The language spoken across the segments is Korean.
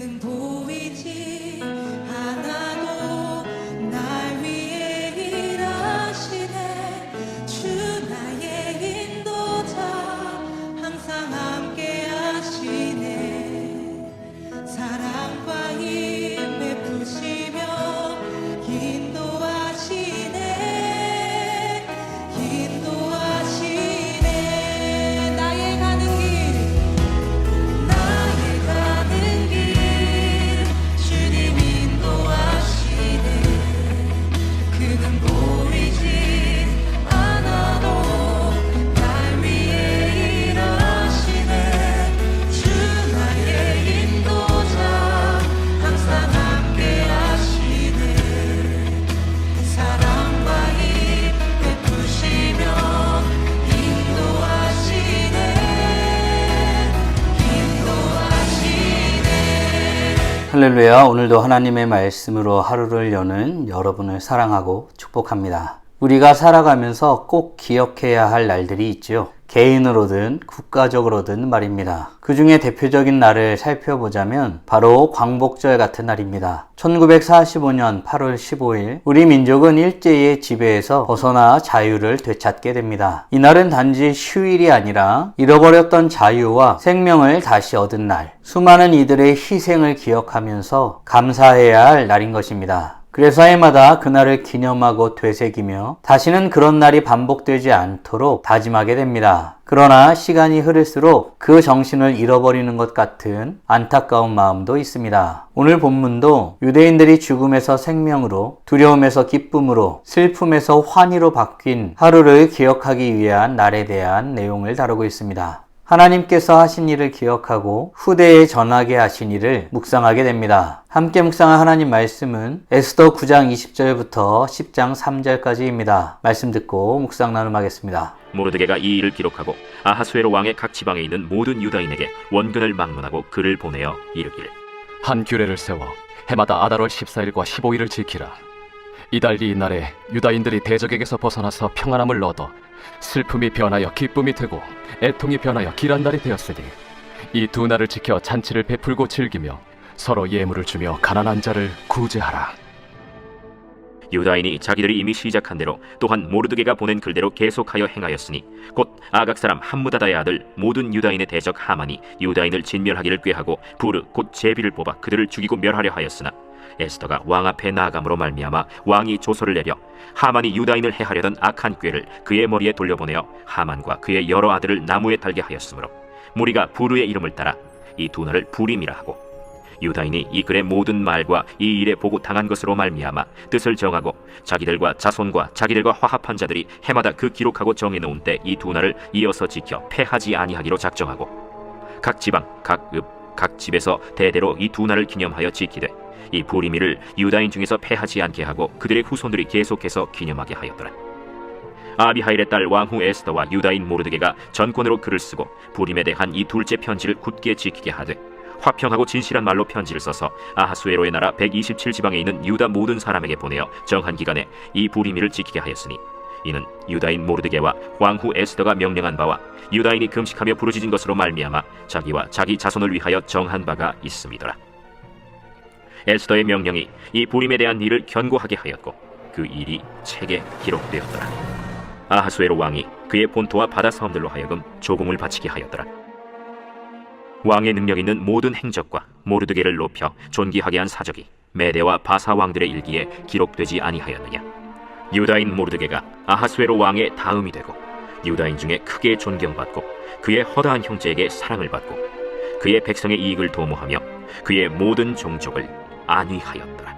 그는 할렐루야. 오늘도 하나님의 말씀으로 하루를 여는 여러분을 사랑하고 축복합니다. 우리가 살아가면서 꼭 기억해야 할 날들이 있지요. 개인으로든 국가적으로든 말입니다. 그 중에 대표적인 날을 살펴보자면 바로 광복절 같은 날입니다. 1945년 8월 15일 우리 민족은 일제의 지배에서 벗어나 자유를 되찾게 됩니다. 이날은 단지 휴일이 아니라 잃어버렸던 자유와 생명을 다시 얻은 날, 수많은 이들의 희생을 기억하면서 감사해야 할 날인 것입니다. 그래서 해마다 그날을 기념하고 되새기며 다시는 그런 날이 반복되지 않도록 다짐하게 됩니다. 그러나 시간이 흐를수록 그 정신을 잃어버리는 것 같은 안타까운 마음도 있습니다. 오늘 본문도 유대인들이 죽음에서 생명으로, 두려움에서 기쁨으로, 슬픔에서 환희로 바뀐 하루를 기억하기 위한 날에 대한 내용을 다루고 있습니다. 하나님께서 하신 일을 기억하고 후대에 전하게 하신 일을 묵상하게 됩니다. 함께 묵상한 하나님 말씀은 에스더 9장 20절부터 10장 3절까지입니다. 말씀 듣고 묵상 나눔하겠습니다. 모르드게가 이 일을 기록하고 아하수에로 왕의 각 지방에 있는 모든 유다인에게 원근을 막론하고 글을 보내어 이르기를 한 규례를 세워 해마다 아달월 14일과 15일을 지키라. 이달리 이날에 유다인들이 대적에게서 벗어나서 평안함을 얻어 슬픔이 변하여 기쁨이 되고 애통이 변하여 길한 날이 되었으니 이 두 날을 지켜 잔치를 베풀고 즐기며 서로 예물을 주며 가난한 자를 구제하라. 유다인이 자기들이 이미 시작한 대로 또한 모르드게가 보낸 글대로 계속하여 행하였으니 곧 아각 사람 함무다다의 아들 모든 유다인의 대적 하만이 유다인을 진멸하기를 꾀하고 부르 곧 제비를 뽑아 그들을 죽이고 멸하려 하였으나 에스더가 왕 앞에 나아감으로 말미암아 왕이 조서를 내려 하만이 유다인을 해하려던 악한 꾀를 그의 머리에 돌려보내어 하만과 그의 여러 아들을 나무에 달게 하였으므로 무리가 부르의 이름을 따라 이두 날을 부림이라 하고 유다인이 이 글의 모든 말과 이 일에 보고 당한 것으로 말미암아 뜻을 정하고 자기들과 자손과 자기들과 화합한 자들이 해마다 그 기록하고 정해놓은 때 이두 날을 이어서 지켜 패하지 아니하기로 작정하고 각 지방 각 읍 각 집에서 대대로 이두 날을 기념하여 지키되 이 부리미를 유다인 중에서 패하지 않게 하고 그들의 후손들이 계속해서 기념하게 하였더라. 아비하일의 딸 왕후 에스더와 유다인 모르드게가 전권으로 글을 쓰고 부림에 대한 이 둘째 편지를 굳게 지키게 하되 화평하고 진실한 말로 편지를 써서 아하수에로의 나라 127지방에 있는 유다 모든 사람에게 보내어 정한 기간에 이 부리미를 지키게 하였으니 이는 유다인 모르드게와 왕후 에스더가 명령한 바와 유다인이 금식하며 부르짖은 것으로 말미암아 자기와 자기 자손을 위하여 정한 바가 있음이더라. 에스더의 명령이 이 부림에 대한 일을 견고하게 하였고 그 일이 책에 기록되었더라. 아하수에로 왕이 그의 본토와 바다 섬들로 하여금 조공을 바치게 하였더라. 왕의 능력 있는 모든 행적과 모르드게를 높여 존귀하게 한 사적이 메대와 바사 왕들의 일기에 기록되지 아니하였느냐. 유다인 모르드게가 아하수에로 왕의 다음이 되고 유다인 중에 크게 존경받고 그의 허다한 형제에게 사랑을 받고 그의 백성의 이익을 도모하며 그의 모든 종족을 안위하였더라.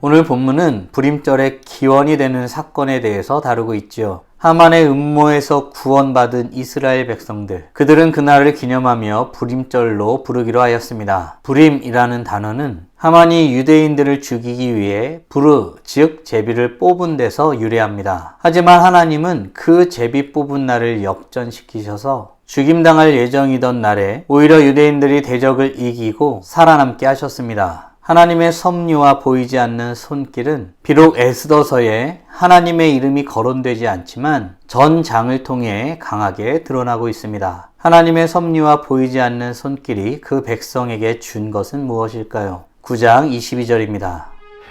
오늘 본문은 불임절의 기원이 되는 사건에 대해서 다루고 있지요. 하만의 음모에서 구원받은 이스라엘 백성들. 그들은 그날을 기념하며 불임절로 부르기로 하였습니다. 불임이라는 단어는 하만이 유대인들을 죽이기 위해 부르, 즉 제비를 뽑은 데서 유래합니다. 하지만 하나님은 그 제비 뽑은 날을 역전시키셔서 죽임당할 예정이던 날에 오히려 유대인들이 대적을 이기고 살아남게 하셨습니다. 하나님의 섭리와 보이지 않는 손길은 비록 에스더서에 하나님의 이름이 거론되지 않지만 전 장을 통해 강하게 드러나고 있습니다. 하나님의 섭리와 보이지 않는 손길이 그 백성에게 준 것은 무엇일까요? 9장 22절입니다.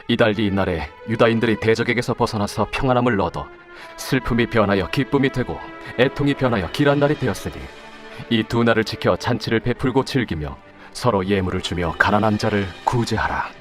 이달리 이날에 유다인들이 대적에게서 벗어나서 평안함을 얻어 슬픔이 변하여 기쁨이 되고 애통이 변하여 길한 날이 되었으니 이 두 날을 지켜 잔치를 베풀고 즐기며 서로 예물을 주며 가난한 자를 구제하라.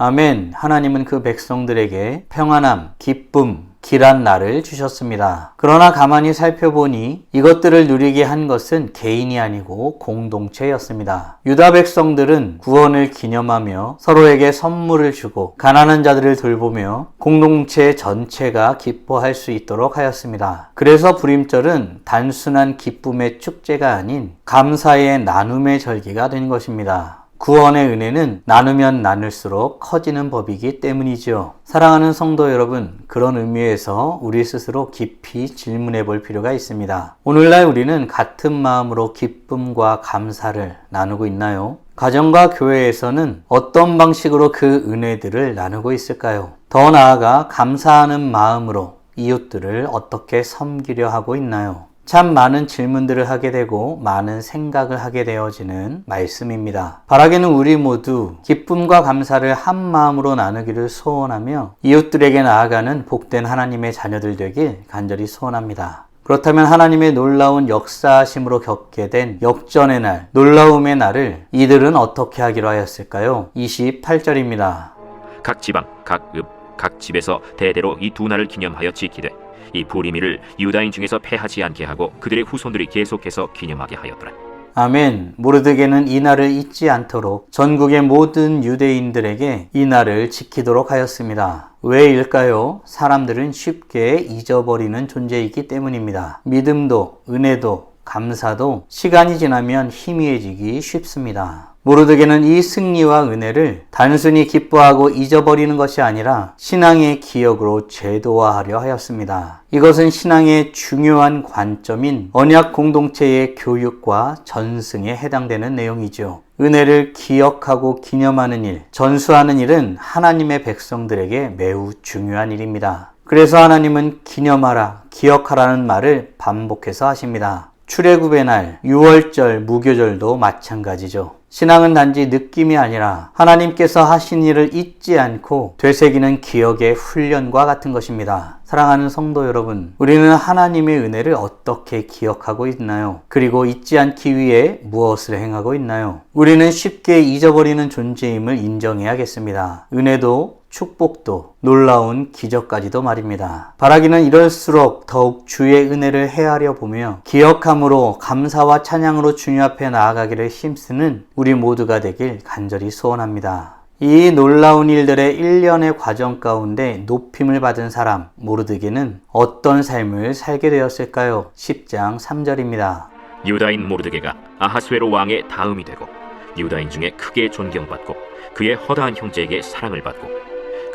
아멘. 하나님은 그 백성들에게 평안함, 기쁨, 길한 날을 주셨습니다. 그러나 가만히 살펴보니 이것들을 누리게 한 것은 개인이 아니고 공동체였습니다. 유다 백성들은 구원을 기념하며 서로에게 선물을 주고 가난한 자들을 돌보며 공동체 전체가 기뻐할 수 있도록 하였습니다. 그래서 불임절은 단순한 기쁨의 축제가 아닌 감사의 나눔의 절기가 된 것입니다. 구원의 은혜는 나누면 나눌수록 커지는 법이기 때문이죠. 사랑하는 성도 여러분, 그런 의미에서 우리 스스로 깊이 질문해 볼 필요가 있습니다. 오늘날 우리는 같은 마음으로 기쁨과 감사를 나누고 있나요? 가정과 교회에서는 어떤 방식으로 그 은혜들을 나누고 있을까요? 더 나아가 감사하는 마음으로 이웃들을 어떻게 섬기려 하고 있나요? 참 많은 질문들을 하게 되고 많은 생각을 하게 되어지는 말씀입니다. 바라기는 우리 모두 기쁨과 감사를 한 마음으로 나누기를 소원하며 이웃들에게 나아가는 복된 하나님의 자녀들 되길 간절히 소원합니다. 그렇다면 하나님의 놀라운 역사하심으로 겪게 된 역전의 날, 놀라움의 날을 이들은 어떻게 하기로 하였을까요? 28절입니다. 각 지방, 각 읍, 각 집에서 대대로 이 두 날을 기념하여 지키되 이 부리미를 유다인 중에서 패하지 않게 하고 그들의 후손들이 계속해서 기념하게 하였더라. 아멘. 모르드게는 이 날을 잊지 않도록 전국의 모든 유대인들에게 이 날을 지키도록 하였습니다. 왜일까요? 사람들은 쉽게 잊어버리는 존재이기 때문입니다. 믿음도, 은혜도, 감사도 시간이 지나면 희미해지기 쉽습니다. 모르드게는 이 승리와 은혜를 단순히 기뻐하고 잊어버리는 것이 아니라 신앙의 기억으로 제도화하려 하였습니다. 이것은 신앙의 중요한 관점인 언약 공동체의 교육과 전승에 해당되는 내용이죠. 은혜를 기억하고 기념하는 일, 전수하는 일은 하나님의 백성들에게 매우 중요한 일입니다. 그래서 하나님은 기념하라, 기억하라는 말을 반복해서 하십니다. 출애굽의 날, 유월절, 무교절도 마찬가지죠. 신앙은 단지 느낌이 아니라 하나님께서 하신 일을 잊지 않고 되새기는 기억의 훈련과 같은 것입니다. 사랑하는 성도 여러분, 우리는 하나님의 은혜를 어떻게 기억하고 있나요? 그리고 잊지 않기 위해 무엇을 행하고 있나요? 우리는 쉽게 잊어버리는 존재임을 인정해야겠습니다. 은혜도 축복도 놀라운 기적까지도 말입니다. 바라기는 이럴수록 더욱 주의 은혜를 헤아려 보며 기억함으로 감사와 찬양으로 주님 앞에 나아가기를 힘쓰는 우리 모두가 되길 간절히 소원합니다. 이 놀라운 일들의 일련의 과정 가운데 높임을 받은 사람 모르드게는 어떤 삶을 살게 되었을까요? 10장 3절입니다. 유다인 모르드게가 아하스웨로 왕의 다음이 되고 유다인 중에 크게 존경받고 그의 허다한 형제에게 사랑을 받고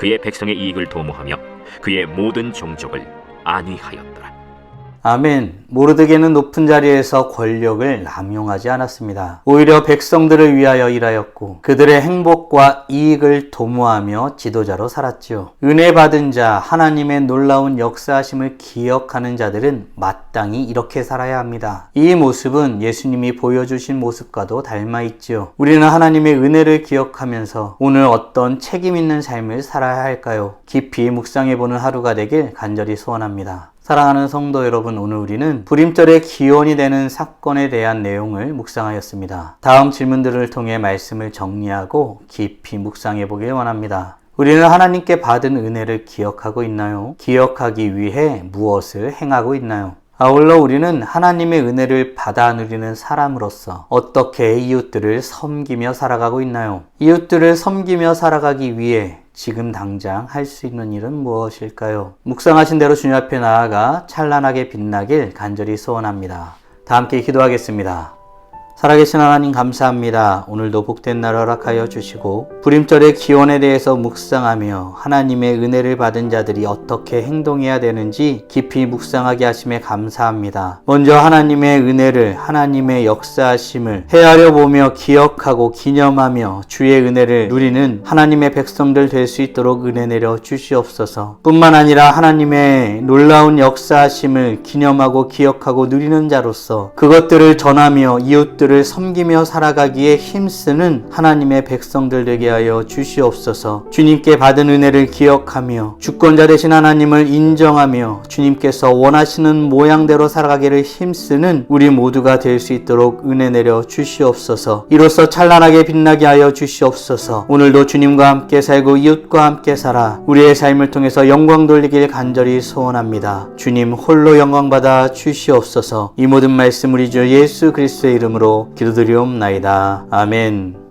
그의 백성의 이익을 도모하며 그의 모든 종족을 안위하였더라. 아멘. 모르드게는 높은 자리에서 권력을 남용하지 않았습니다. 오히려 백성들을 위하여 일하였고 그들의 행복과 이익을 도모하며 지도자로 살았지요. 은혜 받은 자, 하나님의 놀라운 역사하심을 기억하는 자들은 마땅히 이렇게 살아야 합니다. 이 모습은 예수님이 보여주신 모습과도 닮아 있지요. 우리는 하나님의 은혜를 기억하면서 오늘 어떤 책임 있는 삶을 살아야 할까요? 깊이 묵상해 보는 하루가 되길 간절히 소원합니다. 사랑하는 성도 여러분, 오늘 우리는 불임절의 기원이 되는 사건에 대한 내용을 묵상하였습니다. 다음 질문들을 통해 말씀을 정리하고 깊이 묵상해 보길 원합니다. 우리는 하나님께 받은 은혜를 기억하고 있나요? 기억하기 위해 무엇을 행하고 있나요? 아울러 우리는 하나님의 은혜를 받아 누리는 사람으로서 어떻게 이웃들을 섬기며 살아가고 있나요? 이웃들을 섬기며 살아가기 위해 지금 당장 할 수 있는 일은 무엇일까요? 묵상하신 대로 주님 앞에 나아가 찬란하게 빛나길 간절히 소원합니다. 다 함께 기도하겠습니다. 살아계신 하나님 감사합니다. 오늘도 복된 날 허락하여 주시고 불임절의 기원에 대해서 묵상하며 하나님의 은혜를 받은 자들이 어떻게 행동해야 되는지 깊이 묵상하게 하심에 감사합니다. 먼저 하나님의 은혜를 하나님의 역사하심을 헤아려 보며 기억하고 기념하며 주의 은혜를 누리는 하나님의 백성들 될 수 있도록 은혜 내려 주시옵소서. 뿐만 아니라 하나님의 놀라운 역사하심을 기념하고 기억하고 누리는 자로서 그것들을 전하며 이웃들을 섬기며 살아가기에 힘쓰는 하나님의 백성들 되게 하여 주시옵소서. 주님께 받은 은혜를 기억하며 주권자 되신 하나님을 인정하며 주님께서 원하시는 모양대로 살아가기를 힘쓰는 우리 모두가 될 수 있도록 은혜 내려 주시옵소서. 이로써 찬란하게 빛나게 하여 주시옵소서. 오늘도 주님과 함께 살고 이웃과 함께 살아 우리의 삶을 통해서 영광 돌리길 간절히 소원합니다. 주님 홀로 영광 받아 주시옵소서. 이 모든 말씀 우리 주 예수 그리스도의 이름으로 기도드리옵나이다. 아멘.